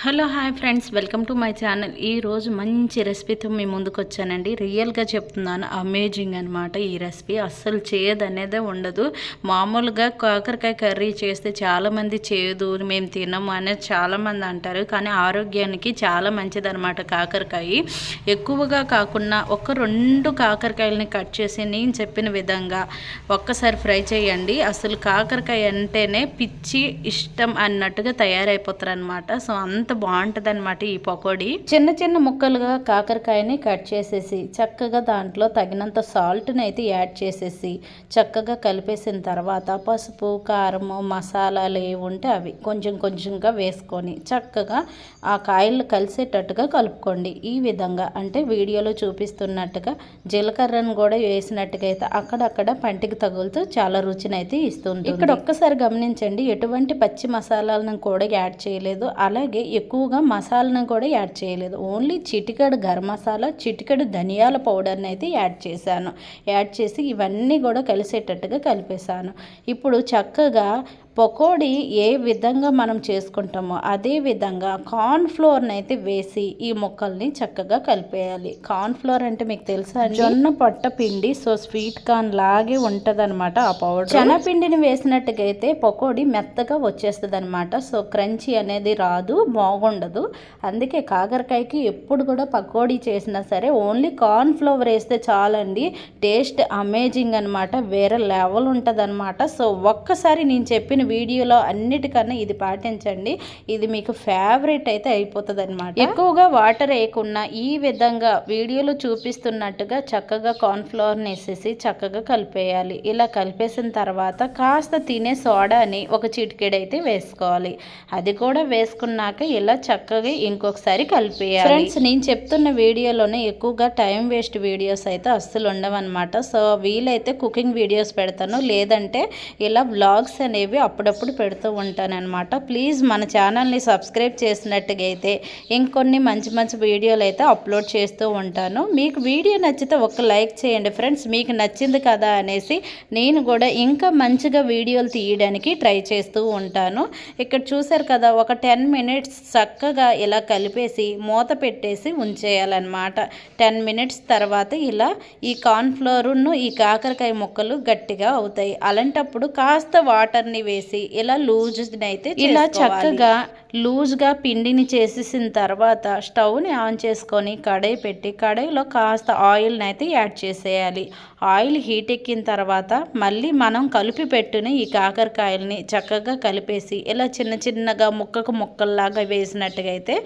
Hello hi friends welcome to my channel. ఈ రోజు మంచి రెసిపీతో మీ ముందుకు వచ్చానండి. రియల్గా చెప్తున్నాను అమేజింగ్ అనమాట ఈ రెసిపీ. అస్సలు చేయదు అనేదే ఉండదు. మామూలుగా కాకరకాయ కర్రీ చేస్తే చాలామంది చేయదు మేము తినము అనేది చాలామంది అంటారు. కానీ ఆరోగ్యానికి చాలా మంచిదన్నమాట కాకరకాయ. ఎక్కువగా కాకుండా ఒక రెండు కాకరకాయలని కట్ చేసి నేను చెప్పిన విధంగా ఒక్కసారి ఫ్రై చేయండి. అసలు కాకరకాయ అంటేనే పిచ్చి ఇష్టం అన్నట్టుగా తయారైపోతారు అనమాట సో అంత బాగుంటుంది అనమాట ఈ పకోడీ. చిన్న చిన్న ముక్కలుగా కాకరకాయని కట్ చేసేసి చక్కగా దాంట్లో తగినంత సాల్ట్ని అయితే యాడ్ చేసేసి చక్కగా కలిపేసిన తర్వాత పసుపు కారము మసాలాలు ఏవి ఉంటే అవి కొంచెం కొంచెంగా వేసుకొని చక్కగా ఆ కాయలు కలిసేటట్టుగా కలుపుకోండి. ఈ విధంగా అంటే వీడియోలో చూపిస్తున్నట్టుగా జీలకర్రను కూడా వేసినట్టుగా అయితే అక్కడక్కడ పంటికి తగులుతూ చాలా రుచిని అయితే ఇస్తుంది ఇక్కడ ఒక్కసారి గమనించండి ఎటువంటి పచ్చి మసాలాలను కూడా యాడ్ చేయలేదు. అలాగే ఎక్కువగా మసాలాను కూడా యాడ్ చేయలేదు. ఓన్లీ చిటికెడు గరం మసాలా చిటికెడు ధనియాల పౌడర్ని అయితే యాడ్ చేశాను. యాడ్ చేసి ఇవన్నీ కూడా కలిసేటట్టుగా కలిపేశాను. ఇప్పుడు చక్కగా పకోడీ ఏ విధంగా మనం చేసుకుంటామో అదే విధంగా కార్న్ ఫ్లోర్ని అయితే వేసి ఈ ముక్కల్ని చక్కగా కలిపేయాలి. కార్న్ ఫ్లోర్ అంటే మీకు తెలుసా జొన్న పొట్ట పిండి సో స్వీట్ కార్న్ లాగే ఉంటుంది ఆ పౌడర్. శనగపిండిని వేసినట్టుగా అయితే పకోడీ మెత్తగా వచ్చేస్తుంది అనమాట సో క్రంచీ అనేది రాదు బాగుండదు. అందుకే కాకరకాయకి ఎప్పుడు కూడా పకోడీ చేసినా సరే ఓన్లీ కార్న్ ఫ్లోర్ వేస్తే చాలండి. టేస్ట్ అమేజింగ్ అనమాట వేరే లెవెల్ ఉంటుంది సో ఒక్కసారి నేను చెప్పిన వీడియోలో అన్నిటికన్నా ఇది పాటించండి. ఇది మీకు ఫేవరెట్ అయితే అయిపోతుంది అనమాట ఎక్కువగా వాటర్ వేయకుండా ఈ విధంగా వీడియోలో చూపిస్తున్నట్టుగా చక్కగా కార్న్ఫ్లవర్ని వేసేసి చక్కగా కలిపేయాలి. ఇలా కలిపేసిన తర్వాత కాస్త తినే సోడాని ఒక చిటికెడైతే వేసుకోవాలి. అది కూడా వేసుకున్నాక ఇలా చక్కగా ఇంకొకసారి కలిపేయాలి. ఫ్రెండ్స్ నేను చెప్తున్న వీడియోలోనే ఎక్కువగా టైం వేస్ట్ వీడియోస్ అయితే అస్సలు ఉండవన్నమాట. సో వీలైతే కుకింగ్ వీడియోస్ పెడతాను. లేదంటే ఇలా బ్లాగ్స్ అనేవి అప్పుడప్పుడు పెడుతూ ఉంటాను అనమాట ప్లీజ్ మన ఛానల్ని సబ్స్క్రైబ్ చేసినట్టుగా అయితే ఇంకొన్ని మంచి మంచి వీడియోలు అయితే అప్లోడ్ చేస్తూ ఉంటాను. మీకు వీడియో నచ్చితే ఒక లైక్ చేయండి ఫ్రెండ్స్. మీకు నచ్చింది కదా అనేసి నేను కూడా ఇంకా మంచిగా వీడియోలు తీయడానికి ట్రై చేస్తూ ఉంటాను. ఇక్కడ చూసారు కదా ఒక టెన్ మినిట్స్ చక్కగా ఇలా కలిపేసి మూత పెట్టేసి ఉంచేయాలన్నమాట. టెన్ మినిట్స్ తర్వాత ఇలా ఈ కార్న్ఫ్లోరును ఈ కాకరకాయ ముక్కలు గట్టిగా అవుతాయి. అలాంటప్పుడు కాస్త వాటర్ని వేసి ఇలా లూజ్ని అయితే ఇలా చక్కగా లూజ్గా పిండిని చేసేసిన తర్వాత స్టవ్ని ఆన్ చేసుకొని కడాయి పెట్టి కడాయిలో కాస్త ఆయిల్ని అయితే యాడ్ చేసేయాలి. ఆయిల్ హీట్ ఎక్కిన తర్వాత మళ్ళీ మనం కలిపి పెట్టిన ఈ కాకరకాయలని చక్కగా కలిపేసి ఇలా చిన్న చిన్నగా ముక్కకు ముక్కల్లాగా వేసినట్టుగా అయితే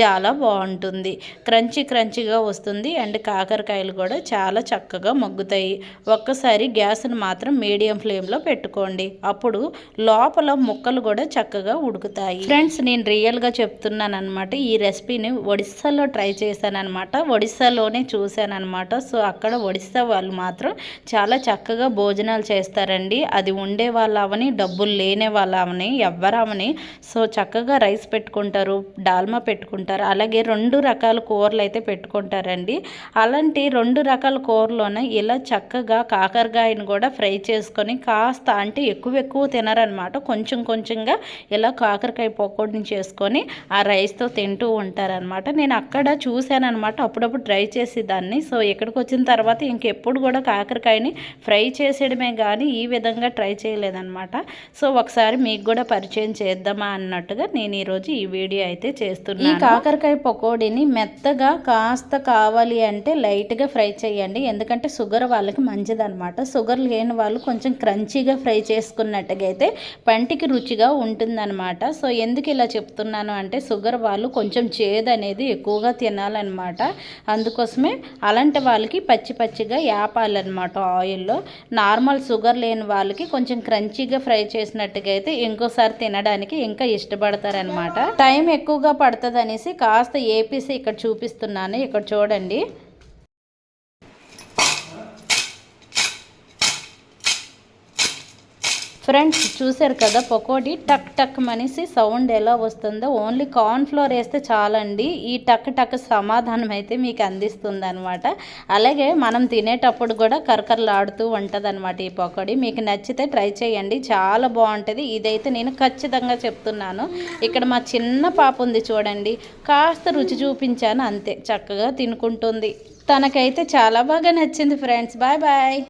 చాలా బాగుంటుంది క్రంచీ క్రంచిగా వస్తుంది అండ్ కాకరకాయలు కూడా చాలా చక్కగా మగ్గుతాయి. ఒక్కసారి గ్యాస్ని మాత్రం మీడియం ఫ్లేమ్లో పెట్టుకోండి. అప్పుడు లోపల ముక్కలు కూడా చక్కగా ఉడుకుతాయి. ఫ్రెండ్స్ నేను నేను రియల్గా చెప్తున్నాను అనమాట ఈ రెసిపీని ఒడిస్సాలో ట్రై చేశాను అనమాట ఒడిస్సాలోనే చూశానమాట సో అక్కడ ఒడిస్సా వాళ్ళు మాత్రం చాలా చక్కగా భోజనాలు చేస్తారండి. అది ఉండే వాళ్ళు అవని డబ్బులు లేని వాళ్ళు అవని ఎవ్వరవని. సో చక్కగా రైస్ పెట్టుకుంటారు డాల్మా పెట్టుకుంటారు. అలాగే రెండు రకాల కూరలు అయితే పెట్టుకుంటారండి. అలాంటి రెండు రకాల కూరలోనే ఇలా చక్కగా కాకరకాయను కూడా ఫ్రై చేసుకొని కాస్త అంటే ఎక్కువ ఎక్కువ తినరనమాట కొంచెం కొంచెంగా ఇలా కాకరకాయ పకోడీని చేసుకొని ఆ రైస్తో తింటూ ఉంటారనమాట నేను అక్కడ చూశానమాట అప్పుడప్పుడు ట్రై చేసి దాన్ని సో ఇక్కడికి వచ్చిన తర్వాత ఇంకెప్పుడు కూడా కాకరకాయని ఫ్రై చేసేయడమే కానీ ఈ విధంగా ట్రై చేయలేదన్నమాట. సో ఒకసారి మీకు కూడా పరిచయం చేద్దామా అన్నట్టుగా నేను ఈరోజు ఈ వీడియో అయితే చేస్తున్నాను. ఈ కాకరకాయ పకోడీని మెత్తగా కాస్త కావాలి అంటే లైట్గా ఫ్రై చేయండి. ఎందుకంటే షుగర్ వాళ్ళకి మంచిదన్నమాట. షుగర్ లేని వాళ్ళు కొంచెం క్రంచీగా ఫ్రై చేసుకున్నట్టుగా అయితే పంటికి రుచిగా ఉంటుందన్నమాట. సో ఎందుకు ఇలా చెప్తున్నాను అంటే షుగర్ వాళ్ళు కొంచెం చేదు అనేది ఎక్కువగా తినాలన్నమాట. అందుకోసమే అలాంటి వాళ్ళకి పచ్చి పచ్చిగా యాపాలన్నమాట ఆయిల్లో. నార్మల్ షుగర్ లేని వాళ్ళకి కొంచెం క్రంచీగా ఫ్రై చేసినట్టుగా అయితే ఇంకోసారి తినడానికి ఇంకా ఇష్టపడతారనమాట టైం ఎక్కువగా పడుతుంది అనేసి కాస్త ఏపీసీ ఇక్కడ చూపిస్తున్నాను. ఇక్కడ చూడండి. ఫ్రెండ్స్ చూశారు కదా పకోడీ టక్ టక్ మనిషి సౌండ్ ఎలా వస్తుందో ఓన్లీ కార్న్ ఫ్లోర్ వేస్తే చాలండి. ఈ టక్ టక్ సమాధానం అయితే మీకు అందిస్తుంది అనమాట అలాగే మనం తినేటప్పుడు కూడా కరకరలాడుతూ ఉంటుంది అనమాట ఈ పకోడీ. మీకు నచ్చితే ట్రై చేయండి చాలా బాగుంటుంది. ఇదైతే నేను ఖచ్చితంగా చెప్తున్నాను. ఇక్కడ మా చిన్న పాప ఉంది చూడండి కాస్త రుచి చూపించాను అంతే చక్కగా తినుకుంటుంది. తనకైతే చాలా బాగా నచ్చింది ఫ్రెండ్స్ బాయ్ బాయ్